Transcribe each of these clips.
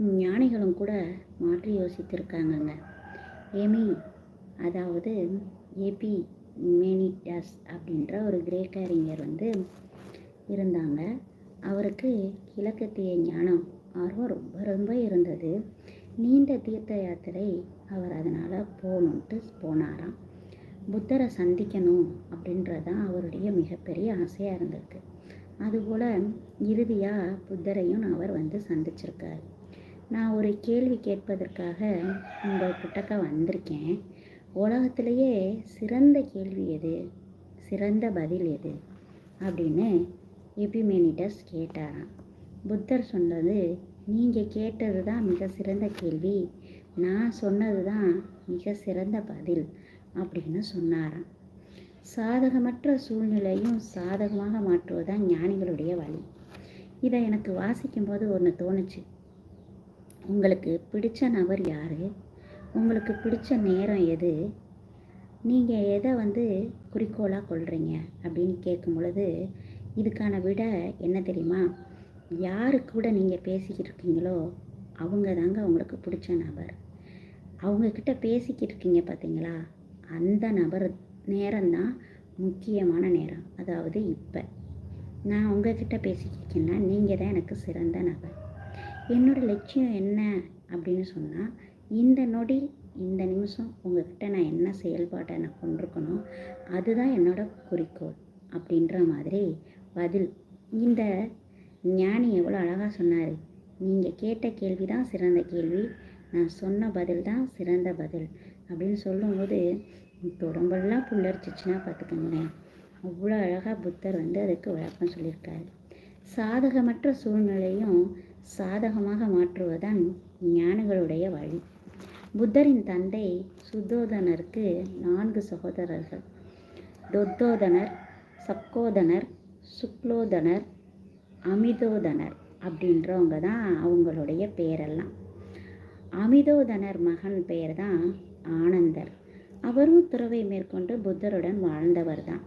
ஞானிகளும் கூட மாற்றி யோசித்திருக்காங்கங்க. ஏமி அதாவது ஏபி மேனிடாஸ் அப்படின்ற ஒரு கிரேக்க அறிஞர் வந்து இருந்தாங்க. அவருக்கு கிழக்கத்திய ஞானம் ஆர்வம் ரொம்ப ரொம்ப இருந்தது. நீண்ட தீர்த்த யாத்திரை அவர் அதனால் போகணுன்ட்டு போனாராம். புத்தரை சந்திக்கணும் அப்படின்றது தான் அவருடைய மிகப்பெரிய ஆசையாக இருந்திருக்கு. அதுபோல் இறுதியாக புத்தரையும் அவர் வந்து சந்திச்சிருக்கார். நான் ஒரு கேள்வி கேட்பதற்காக உங்கள் கிட்டக்க வந்திருக்கேன். உலகத்திலேயே சிறந்த கேள்வி எது? சிறந்த பதில் எது? அப்படின்னு எபிமேனிடஸ் கேட்டாராம். புத்தர் சொன்னது நீங்கள் கேட்டது தான் மிக சிறந்த கேள்வி. நான் சொன்னது தான் மிக சிறந்த பதில் அப்படின்னு சொன்னாராம். சாதகமற்ற சூழ்நிலையும் சாதகமாக மாற்றுவதுதான் ஞானிகளுடைய வழி. இதை எனக்கு வாசிக்கும்போது ஒன்று தோணுச்சு. உங்களுக்கு பிடிச்ச நபர் யார்? உங்களுக்கு பிடிச்ச நேரம் எது? நீங்கள் எதை வந்து குறிக்கோளாக கொள்கிறீங்க அப்படின்னு கேட்கும் பொழுது இதுக்கான விட என்ன தெரியுமா? யாரு கூட நீங்கள் பேசிக்கிட்டு இருக்கீங்களோ அவங்க தாங்க உங்களுக்கு பிடிச்ச நபர். அவங்கக்கிட்ட பேசிக்கிட்டு இருக்கீங்க பார்த்தீங்களா அந்த நபர் நேரம்தான் முக்கியமான நேரம். அதாவது இப்போ. நான் உங்ககிட்ட பேசிக்கிட்டேன்னா நீங்கள் தான் எனக்கு சிறந்த நபர். என்னோடய லட்சியம் என்ன அப்படின்னு சொன்னால் இந்த நொடி இந்த நிமிஷம் உங்ககிட்ட நான் என்ன செயல்பாட்டை நான் கொண்டிருக்கணும் அதுதான் என்னோட குறிக்கோள் அப்படின்ற மாதிரி பதில். இந்த ஞானி எவ்வளோ அழகாக சொன்னார். நீங்கள் கேட்ட கேள்வி தான் சிறந்த கேள்வி. நான் சொன்ன பதில் தான் சிறந்த பதில் அப்படின்னு சொல்லும்போது உடம்பெல்லாம் புல்லரிச்சிச்சுன்னா பார்த்துக்கோங்களேன். அவ்வளோ அழகாக புத்தர் வந்து அதுக்கு விளக்கம் சொல்லியிருக்காரு. சாதகமற்ற சூழ்நிலையும் சாதகமாக மாற்றுவதன் ஞானிகளுடைய வழி. புத்தரின் தந்தை சுத்தோதனருக்கு நான்கு சகோதரர்கள். தொத்தோதனர் சக்கோதனர் சுக்லோதனர் அமிதோதனர் அப்படின்றவங்க தான் அவங்களுடைய பேரெல்லாம். அமிதோதனர் மகன் பெயர் தான் ஆனந்தர். அவரும் துறவை மேற்கொண்டு புத்தருடன் வாழ்ந்தவர் தான்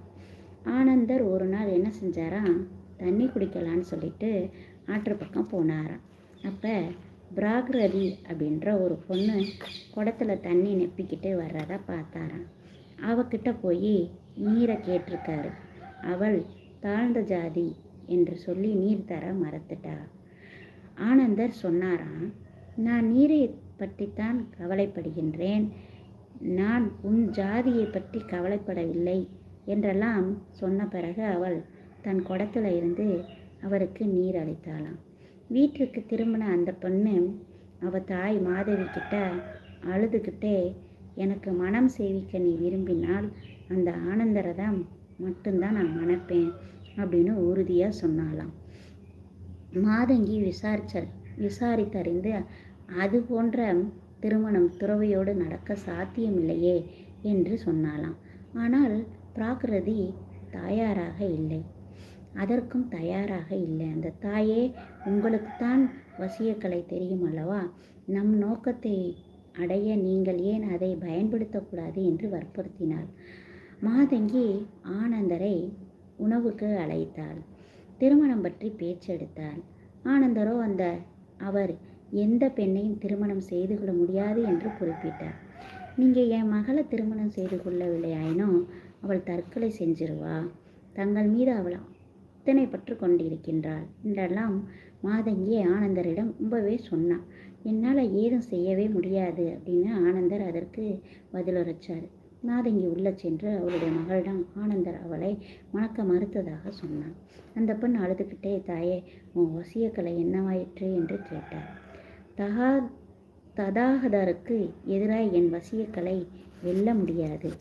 ஆனந்தர் ஒரு நாள் என்ன செஞ்சாராம்? தண்ணி குடிக்கலான்னு சொல்லிட்டு ஆற்று பக்கம் போனாராம். அப்போ பிராகிரதி அப்படின்ற ஒரு பொண்ணு குடத்துல தண்ணி நெப்பிக்கிட்டு வர்றதா பார்த்தாராம். அவகிட்ட போய் நீரை கேட்டிருக்காரு. அவள் தாழ்ந்த ஜாதி என்று சொல்லி நீர் தர மறத்துட்டா. ஆனந்தர் சொன்னாராம் நான் நீரை பற்றித்தான் கவலைப்படுகின்றேன். நான் உன் ஜாதியை பற்றி கவலைப்படவில்லை என்றெல்லாம் சொன்ன பிறகு அவள் தன் குடத்துல இருந்து அவருக்கு நீர் அளித்தாளாம். வீட்டிற்கு திரும்பின அந்த பொண்ணு அவ தாய் மாதவி கிட்ட அழுதுகிட்டே எனக்கு மனம் சேவிக்க நீ விரும்பினால் அந்த ஆனந்தரதம் மட்டும்தான் நான் மணப்பேன் அப்படின்னு உறுதியாக சொன்னாலாம் மாதங்கி விசாரிச்ச விசாரித்தறிந்து அது போன்ற திருமணம் துறவையோடு நடக்க சாத்தியமில்லையே என்று சொன்னாலாம் ஆனால் பிராகிருதி தயாராக இல்லை. அதற்கும் தயாராக இல்லை. அந்த தாயே உங்களுக்குத்தான் வசியக்கலை தெரியும் அல்லவா? நம் நோக்கத்தை அடைய நீங்கள் ஏன் அதை பயன்படுத்தக்கூடாது என்று வற்புறுத்தினாள். மாதங்கி ஆனந்தரை உணவுக்கு அழைத்தாள். திருமணம் பற்றி பேச்செடுத்தாள் ஆனந்தரோ அந்த அவர் எந்த பெண்ணையும் திருமணம் செய்து கொள்ள முடியாது என்று குறிப்பிட்டார். நீங்கள் என் மகளை திருமணம் செய்து கொள்ளவில்லையாயினும் அவள் தற்கொலை செஞ்சிருவா? தங்கள் மீது அவள் இத்தனை பற்று கொண்டிருக்கின்றாள். என்றெல்லாம் மாதங்கி ஆனந்தரிடம் ரொம்பவே சொன்னான். என்னால் ஏதும் செய்யவே முடியாது அப்படின்னு ஆனந்தர் அதற்கு பதிலுரைச்சார். மாதங்கி உள்ளே சென்று அவளுடைய மகளிடம் ஆனந்தர் அவளை மணக்க மறுத்ததாக சொன்னான். அந்த பெண் அழுதுகிட்டே தாயே உன் வசியக்கலை என்னவாயிற்று? என்று கேட்டார். தகா ததாகதருக்கு எதிராக என் வசியக்கலை வெல்ல முடியாது.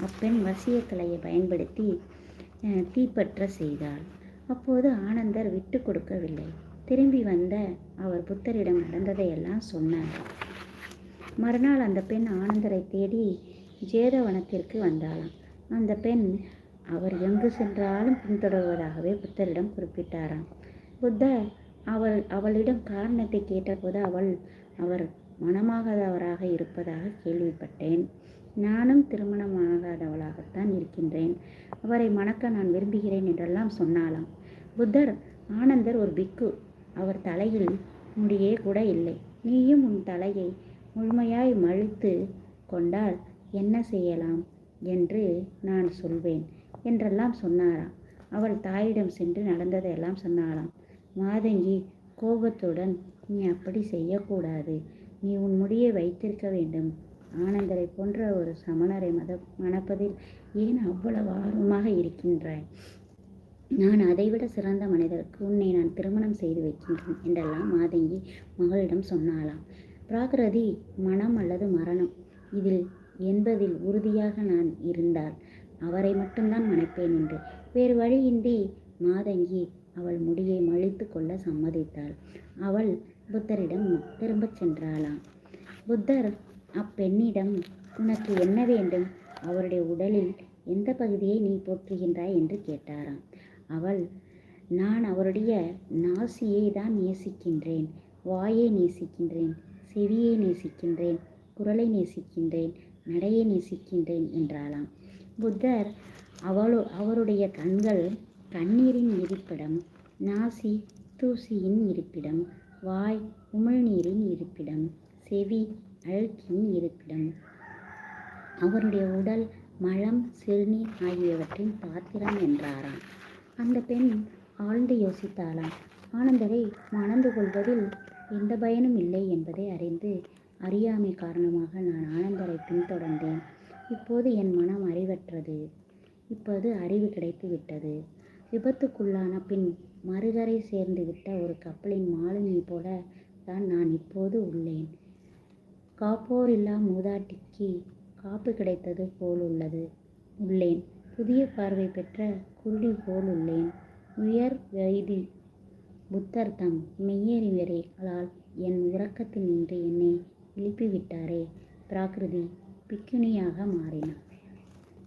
அப்பெண் வசியக்கலையை பயன்படுத்தி தீப்பற்ற செய்தாள். அப்போது ஆனந்தர் விட்டு கொடுக்கவில்லை. திரும்பி வந்த அவர் புத்தரிடம் நடந்ததையெல்லாம் சொன்னார். மறுநாள் அந்த பெண் ஆனந்தரை தேடி ஜேதவனத்திற்கு வந்தாளாம். அந்த பெண் அவர் எங்கு சென்றாலும் பின்தொடர்வதாகவே புத்தரிடம் குறிப்பிட்டாராம். புத்தர் அவள் அவளிடம் காரணத்தை கேட்டபோது அவள் அவர் மனமாகாதவராக இருப்பதாக கேள்விப்பட்டேன். நானும் திருமணமாகாதவளாகத்தான் இருக்கின்றேன். அவரை மணக்க நான் விரும்புகிறேன் என்றெல்லாம் சொன்னாலாம் புத்தர் ஆனந்தர் ஒரு பிக்கு. அவர் தலையில் முடியே கூட இல்லை. நீயும் உன் தலையை முழுமையாய் மழித்து கொண்டால் என்ன செய்யலாம் என்று நான் சொல்வேன் என்றெல்லாம் சொன்னாராம். அவள் தாயிடம் சென்று நடந்ததையெல்லாம் சொன்னாராம் மாதங்கி கோபத்துடன் நீ அப்படி செய்யக்கூடாது. நீ உன் முடியை வைத்திருக்க வேண்டும். ஆனந்தரை போன்ற ஒரு சமணரை மத மணப்பதில் ஏன் அவ்வளவு ஆர்வமாக இருக்கின்றாய்? நான் அதைவிட சிறந்த மனிதருக்கு உன்னை நான் திருமணம் செய்து வைக்கின்றேன் என்றெல்லாம் மாதங்கி மகளிடம் சொன்னாளாம். பிராகிருதி மனம் அல்லது மரணம்? இதில் என்பதில் உறுதியாக நான் இருந்தால் அவரை மட்டும்தான் மணப்பேன் என்று. வேறு வழியின்றி மாதங்கி அவள் முடியை மழித்து கொள்ள சம்மதித்தாள். அவள் புத்தரிடம் திரும்பச் சென்றாளாம். புத்தர் அப்பெண்ணிடம் உனக்கு என்ன வேண்டும்? அவருடைய உடலில் எந்த பகுதியை நீ போற்றுகின்றாய் என்று கேட்டாராம். அவள் நான் அவருடைய நாசியை தான் நேசிக்கின்றேன். வாயை நேசிக்கின்றேன். செவியை நேசிக்கின்றேன். குரலை நேசிக்கின்றேன். நடையை நேசிக்கின்றேன் என்றாளாம். புத்தர் அவளோ அவருடைய கண்கள் கண்ணீரின் இருப்பிடம் நாசி தூசியின் இருப்பிடம் வாய் உமிழ்நீரின் இருப்பிடம் செவி அழுக்கின் இருப்பிடம். அவருடைய உடல் மலம் சிறுநீர் ஆகியவற்றின் பாத்திரம் என்றாராம். அந்த பெண் ஆழ்ந்து யோசித்தாளாம். ஆனந்தரை மணந்து கொள்வதில் எந்த பயனும் இல்லை என்பதை அறிந்து அறியாமை காரணமாக நான் ஆனந்தரை பின்தொடர்ந்தேன். இப்போது என் மனம் அறிவற்றது. இப்போது அறிவு கிடைத்து விட்டது. விபத்துக்குள்ளான பின் மறுகரை சேர்ந்து விட்ட ஒரு கப்பலின் மாலுமி போல தான் நான் இப்போது உள்ளேன். காப்போர் இல்லா மூதாட்டிக்கு காப்பு கிடைத்தது போல் உள்ளது. உள்ளேன். புதிய பார்வை பெற்ற குருடி போல் உள்ளேன். உயர் வயதில் புத்தர் தம் மெய்யறிவரைகளால் என் உறக்கத்தில் நின்று என்னை எழுப்பிவிட்டாரே பிராகிருதி பிக்குனியாக மாறினார்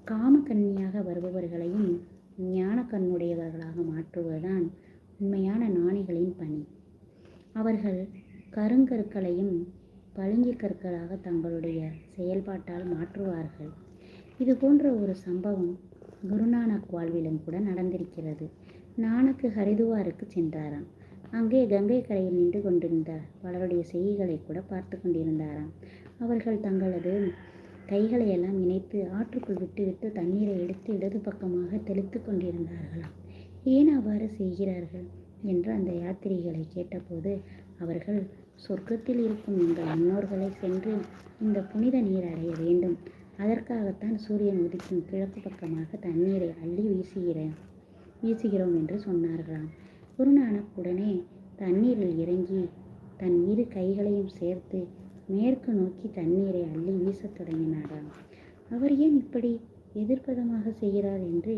காமக்கண்ணியாக வருபவர்களையும் ஞான கண்ணுடையவர்களாக மாற்றுவதுதான் உண்மையான ஞானிகளின் பணி. அவர்கள் கருங்கற்களையும் பளிங்கு கற்களாக தங்களுடைய செயல்பாட்டால் மாற்றுவார்கள். இது போன்ற ஒரு சம்பவம் குருநானக் வாழ்விலும் கூட நடந்திருக்கிறது. நானக்கு ஹரிதுவாருக்கு சென்றாராம். அங்கே கங்கை கரையில் நின்று கொண்டிருந்த பலருடைய செய்திகளை கூட பார்த்து கொண்டிருந்தாராம். அவர்கள் தங்களது கைகளை எல்லாம் இணைத்து ஆற்றுக்குள் விட்டுவிட்டு தண்ணீரை எடுத்து இடது பக்கமாக தெளித்து கொண்டிருந்தார்களாம். ஏன் அவ்வாறு செய்கிறார்கள்? என்று அந்த யாத்திரிகளை கேட்டபோது அவர்கள் சொர்க்கத்தில் இருக்கும் எங்கள் முன்னோர்களை சென்று இந்த புனித நீர் அடைய வேண்டும். அதற்காகத்தான் சூரியன் உதிக்கும் கிழக்கு பக்கமாக தண்ணீரை அள்ளி வீசுகிறேன் வீசுகிறோம் என்று சொன்னார்களாம். குருநானக் உடனே தண்ணீரில் இறங்கி தன் இரு கைகளையும் சேர்த்து மேற்கு நோக்கி தண்ணீரை அள்ளி வீசத் தொடங்கினாராம். அவர் ஏன் இப்படி எதிர்ப்பதமாக செய்கிறார் என்று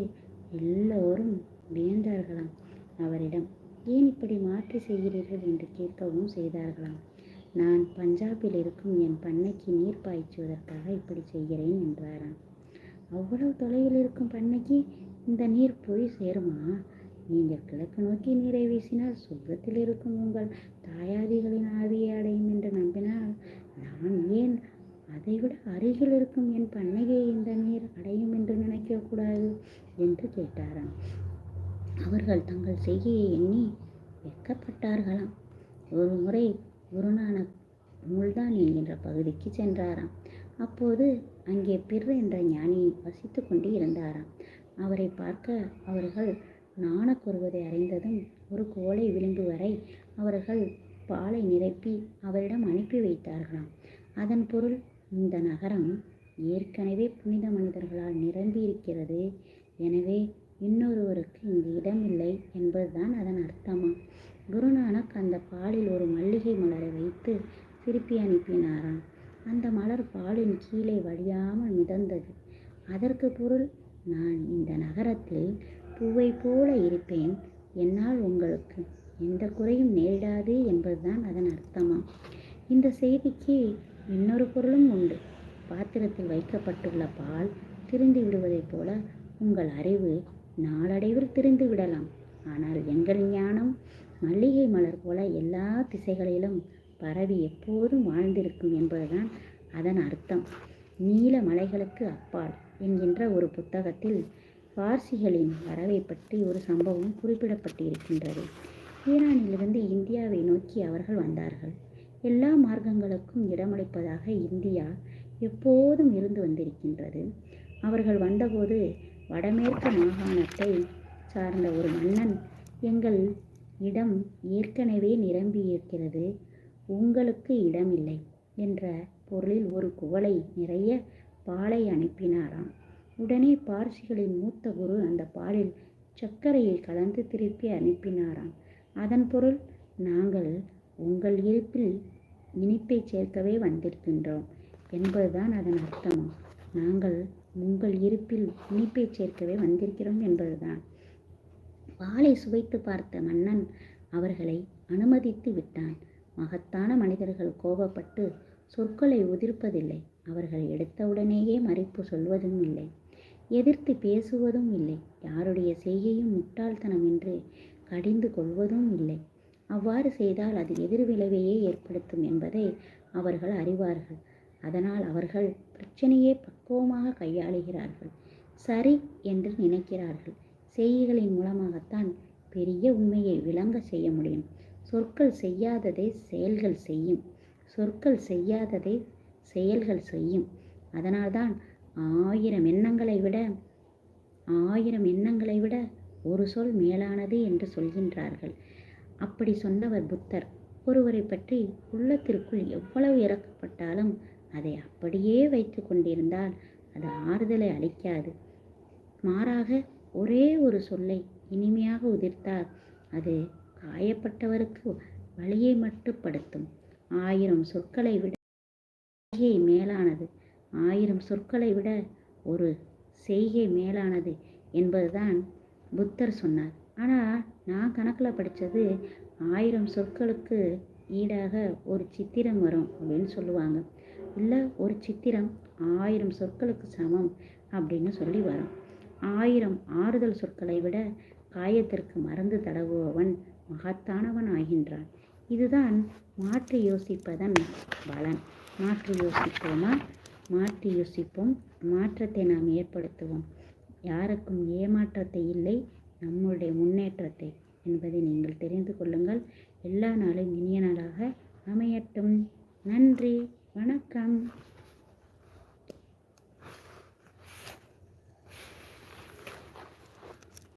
எல்லோரும் வியந்தார்களாம். அவரிடம் ஏன் இப்படி மாற்றி செய்கிறீர்கள்? என்று கேட்கவும் செய்தார்களாம். நான் பஞ்சாபில் இருக்கும் என் பண்ணைக்கு நீர் பாய்ச்சுவதற்காக இப்படி செய்கிறேன் என்றாராம். அவ்வளவு தொலைவில் இருக்கும் பண்ணைக்கு இந்த நீர் போய் சேருமா? நீங்கள் கிழக்கு நோக்கி நீரை வீசினால் சொர்க்கத்தில் இருக்கும் உங்கள் தாயாதிகளின் ஆவியை அடையும் என்று நம்பினால் நான் ஏன் அதைவிட அருகில் இருக்கும் என் பண்ணையை இந்த நீர் அடையும் என்று நினைக்கக்கூடாது? என்று கேட்டாராம். அவர்கள் தங்கள் செய்கையை எண்ணி வெக்கப்பட்டார்களாம் ஒரு முறை குருநானக் முல்தான் என்கின்ற பகுதிக்கு சென்றாராம். அப்போது அங்கே பிர் என்ற ஞானி வசித்து கொண்டு இருந்தாராம். அவரை பார்க்க அவர்கள் நாணக் கூறுவதை அறிந்ததும் ஒரு கோலை விளிம்பு வரை அவர்கள் பாலை நிரப்பி அவரிடம் அனுப்பி வைத்தார்களாம். அதன் பொருள் இந்த நகரம் ஏற்கனவே புனித மனிதர்களால் நிரம்பி இருக்கிறது எனவே இன்னொருவருக்கு இங்கு இடமில்லை என்பதுதான் அதன் அர்த்தமாம் குருநானக் அந்த பாலில் ஒரு மல்லிகை மலரை வைத்து திருப்பி அனுப்பினாராம். அந்த மலர் பாலின் கீழே வழியாமல் மிதந்தது. அதற்கு பொருள் நான் இந்த நகரத்தில் பூவை போல இருப்பேன். என்னால் உங்களுக்கு எந்த குறையும் நேரிடாது என்பதுதான் அதன் அர்த்தமாம் இந்த செய்திக்கு இன்னொரு பொருளும் உண்டு. பாத்திரத்தில் வைக்கப்பட்டுள்ள பால் திரிந்து விடுவதைப் போல உங்கள் அறிவு நாளடைவில் திரிந்து விடலாம். ஆனால் எங்கள் ஞானம் மல்லிகை மலர் போல எல்லா திசைகளிலும் பரவி எப்போதும் வாழ்ந்திருக்கும் என்பதுதான் அதன் அர்த்தம். நீல மலைகளுக்கு அப்பால் என்கின்ற ஒரு புத்தகத்தில் பார்சிகளின் வரவை பற்றி ஒரு சம்பவம் குறிப்பிடப்பட்டிருக்கின்றது. ஈரானிலிருந்து இந்தியாவை நோக்கி அவர்கள் வந்தார்கள். எல்லா மார்க்கங்களுக்கும் இடமளிப்பதாக இந்தியா எப்போதும் இருந்து வந்திருக்கின்றது. அவர்கள் வந்தபோது வடமேற்கு மாகாணத்தை சார்ந்த ஒரு மன்னன் எங்கள் இடம் ஏற்கனவே நிரம்பியிருக்கிறது உங்களுக்கு இடமில்லை என்ற பொருளில் ஒரு குவளை நிறைய பாலை அனுப்பினாராம். உடனே பார்சிகளின் மூத்த குரு அந்த பாலில் சர்க்கரையை கலந்து திருப்பி அனுப்பினாராம். அதன் பொருள் நாங்கள் உங்கள் இருப்பில் இனிப்பை சேர்க்கவே வந்திருக்கின்றோம் என்பதுதான் அதன் அர்த்தம். நாங்கள் உங்கள் இருப்பில் இனிப்பை சேர்க்கவே வந்திருக்கிறோம் என்பதுதான். பாலை சுவைத்து பார்த்த மன்னன் அவர்களை அனுமதித்து விட்டான். மகத்தான மனிதர்கள் கோபப்பட்டு சொற்களை உதிர்ப்பதில்லை. அவர்கள் எடுத்தவுடனேயே மறிப்பு சொல்வதும் இல்லை. எதிர்த்து பேசுவதும் இல்லை. யாருடைய செய்கையும் முட்டாள்தனம் என்று கடிந்து கொள்வதும் இல்லை. அவ்வாறு செய்தால் அது எதிர்விளைவையே ஏற்படுத்தும் என்பதை அவர்கள் அறிவார்கள். அதனால் அவர்கள் பிரச்சனையை பக்குவமாக கையாளுகிறார்கள். சரி என்று நினைக்கிறார்கள். செய்கைகளின் மூலமாகத்தான் பெரிய உண்மையை விளங்க செய்ய முடியும். சொற்கள் செய்யாததை செயல்கள் செய்யும். சொற்கள் செய்யாததை செயல்கள் செய்யும். அதனால்தான் ஆயிரம் எண்ணங்களை விட ஆயிரம் எண்ணங்களை விட ஒரு சொல் மேலானது என்று சொல்கின்றார்கள். அப்படி சொன்னவர் புத்தர். ஒருவரை பற்றி உள்ளத்திற்குள் எவ்வளவு இறக்கப்பட்டாலும் அதை அப்படியே வைத்து கொண்டிருந்தால் அது ஆறுதலை அளிக்காது. மாறாக ஒரே ஒரு சொல்லை இனிமையாக உதிர்த்தால் அது காயப்பட்டவருக்கு வழியை மட்டுப்படுத்தும். ஆயிரம் சொற்களை விட செய்கை மேலானது. ஆயிரம் சொற்களை விட ஒரு செய்கை மேலானது என்பதுதான் புத்தர் சொன்னார். ஆனால் நான் கணக்கில் படித்தது ஆயிரம் சொற்களுக்கு ஈடாக ஒரு சித்திரம் வரும் அப்படின்னு சொல்லுவாங்க. இல்லை ஒரு சித்திரம் ஆயிரம் சொற்களுக்கு சமம் அப்படின்னு சொல்லி வரும். ஆயிரம் ஆறுதல் சொற்களை விட காயத்திற்கு மருந்து தடவுபவன் மகத்தானவன் ஆகின்றான் இதுதான் மாற்றி யோசிப்பதன் பலன். மாற்றி யோசிப்போமா? மாற்றி யோசிப்போம். மாற்றத்தை நாம் ஏற்படுத்துவோம். யாருக்கும் ஏமாற்றத்தை இல்லை நம்முடைய முன்னேற்றத்தை என்பதை நீங்கள் தெரிந்து கொள்ளுங்கள். எல்லா நாளும் இனிய நாளாக அமையட்டும். நன்றி. வணக்கம்.